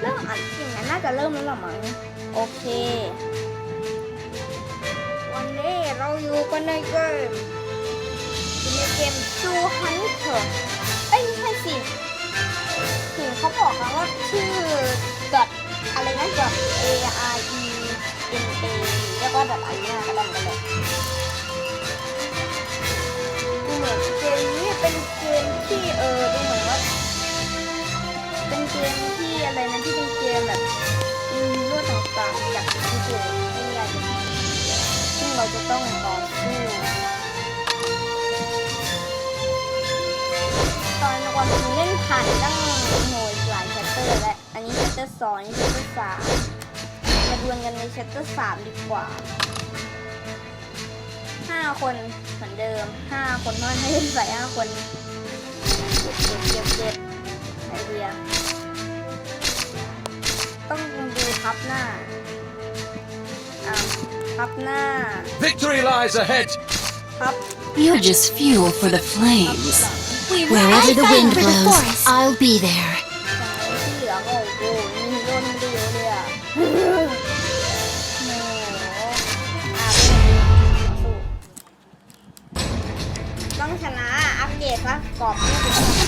เริ่มอัดจริงนะน่าจะเริ่มแล้วหรอมั้งโอเค วันนี้เราอยู่กันในเกมในเกมซูฮันเถอร์เอ้ยไม่ใช่สิถึงเขาบอกนะว่าชื่อ dot อะไรนะ dot a r e n a แล้วก็ dot อะไรนะกระดานกันเลยเหมือนเกมนี้เป็นเกมที่เออ เราจะต้องต่อสู้ตอนวันนี้เล่นผ่านตั้งโหยหลายแชปเตอร์แล้วอันนี้แชปเตอร์สองอันนี้แชปเตอร์สามมาดวลกันในแชปเตอร์สามดีกว่าห้าคนเหมือนเดิมห้าคนเพราะให้เล่นใส่ห้าคนเจ็ดเจ็ดเจ็ด ทับหน้า Victory lies ahead! ทับ You're just fuel for the ทับ flames. หลัง Wherever the wind blows, I'll be there. แต่ที่เหลือก็โอ้โหมีฮีโร่ไม่ได้เยอะเลยอะโอ้โหอะสู้ต้องชนะ อัปเกรดซะกรอบที่เป็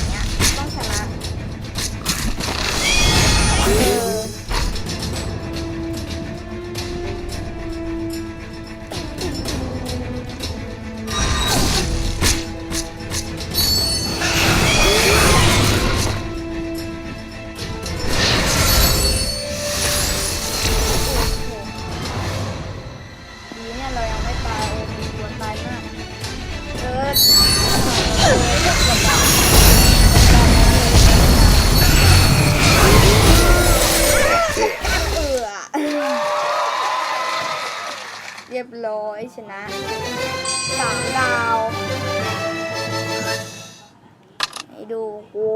อยชนะสามดาวให้ดูโอ้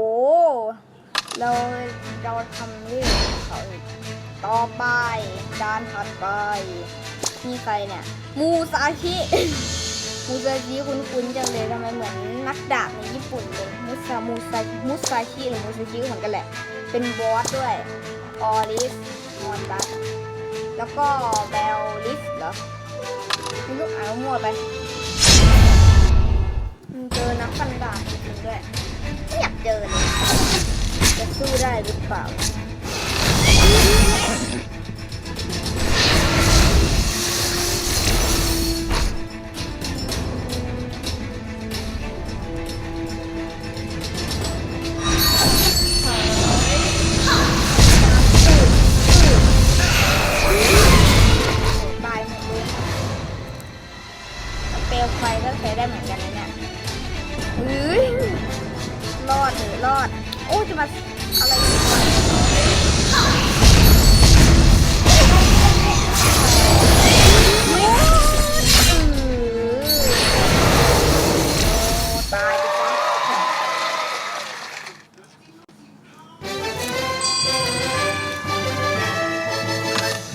เราเราทำเรื่องเขาอีกต่อไปด้านถัดไปนี่ใครเนี่ย มูซาชิ มูซาชิคุ้นๆจังเลยทำไมเหมือนนักดาบในญี่ปุ่นเลยมูซามูซามูซาชิหรือมูซาชิเหมือนกันแหละ เป็นบอสด้วยออริสมอนตัสแล้วก็เบลลิสเหรอ มีลูกอ่าวมั่วไปเจอนักฟันดาบจริงด้วยไม่อยากเจอเลยจะสู้ได้หรือเปล่า โอ้จะมาอะไรอีกโอ้ตายไปซะ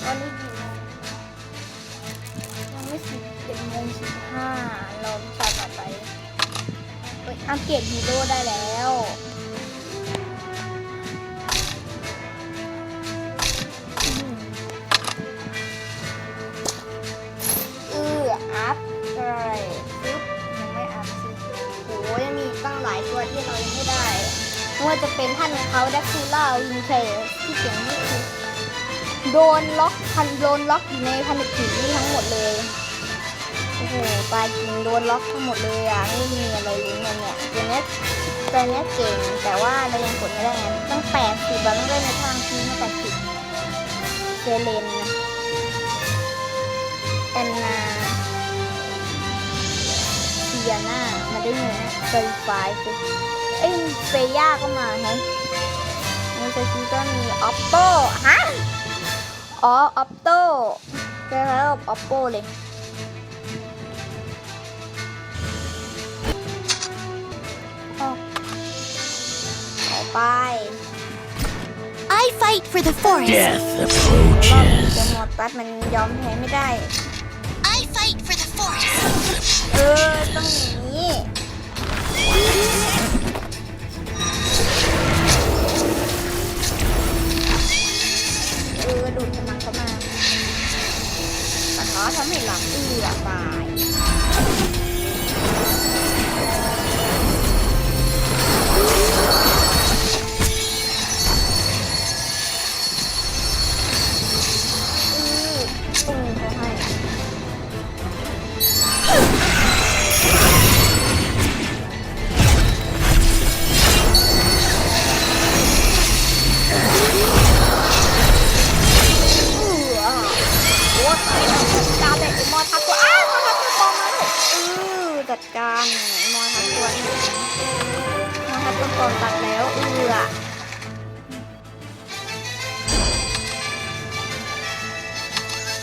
ตอนนี้กี่โมงยังไม่สิบเจ็ดโมงสิบห้าต่อไปอ้ยอัปเกรดฮีโร่ได้แล้ว จะเป็นท่านเขาดักคูล่าวินเทอร์ที่เสียงนี่คือโดนล็อกพันโดนล็อกอยู่ในพันธกิจนี่ทั้งหมดเลยโอ้โหตายจริงโดนล็อกทั้งหมดเลยอะไม่มีอะไรเลยเนี่ยเนี่ยตัวเนี้ยตัวเนี้ยเก่งแต่ว่าเรายังกดไม่ได้ไงต้องแปดสิบแบบต้องได้ในทางที่ไม่แปดสิบเซเลนนะแอนนาเซียนามาได้ไงเซริฟาย เอ้ยเฟย่าก็มาฮะมูซาชิก็มีออปโปฮะ อ๋อออปโต้คล้ายๆกับ oppo เลยออกต่อไป I fight for the forest. Death รอบ approaches. จะหมดตัดมันยอมแพ้ไม่ได้ I fight for the forest. เออ ต้องอย่างนี้ นมอนทัดตัวหนึ่งมอนทัดตัวก่อนตัดแล้วเอือ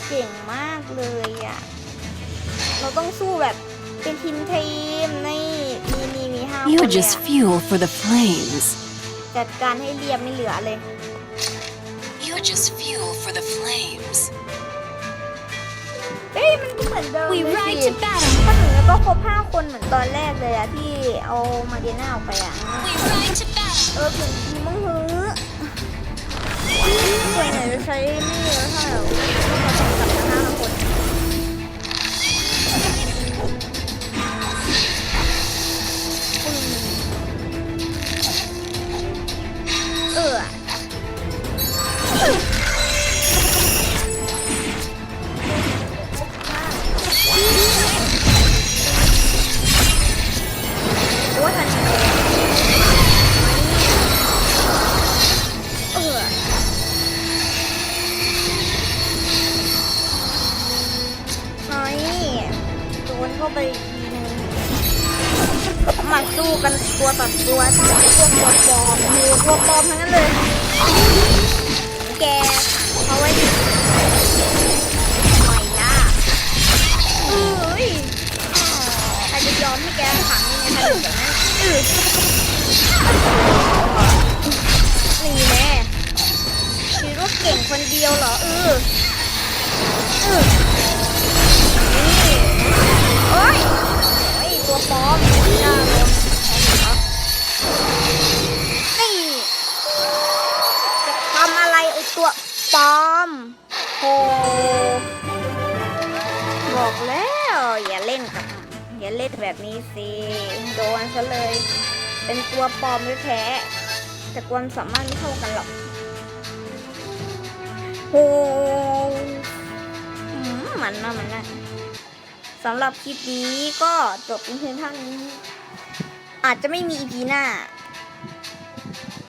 เก่งมากเลยอะ เราต้องสู้แบบเป็นทีมทีมนี่มีมีมีห้าคน You're เลย just อะ fuel for the flames. จัดการให้เรียบไม่เหลือเลย You're just fuel for the flames. เอ้ยมันก็เหมือนเดิม We เลย ride สิ to battle. ถ้าหนูแล้ว ก็ครบห้าคนเหมือนตอนแรกเลยอะที่เอามาเดียน่าออกไปอะเออถึงทีมังฮือส่วนใหญ่จะใช้ไม่เยอะเท่าไหร่ ตัวต่อตัวพวกตัวปลอมหมูตัวปลอมทั้งนั้นเลย แกขังเขาไว้ดิไม่ล่ะเอ้ยใครจะยอมให้แกขังยังไงทันแบบนั้นนี่แน่คิดว่าเก่งคนเดียวเหรอเออเออนี่โอ้ยโอ้ยตัวปลอม ตัวปลอมโหบอกแล้ว อย่าเล่นกับ อย่าเล่นแบบนี้สิ โดนซะเลย เป็นตัวปลอมแท้แต่ความสามารถไม่เท่ากันหรอกโหมันนะมันนะสำหรับคลิปนี้ก็จบเป็นเพียงเท่านี้ อาจจะไม่มีอีพีหน้า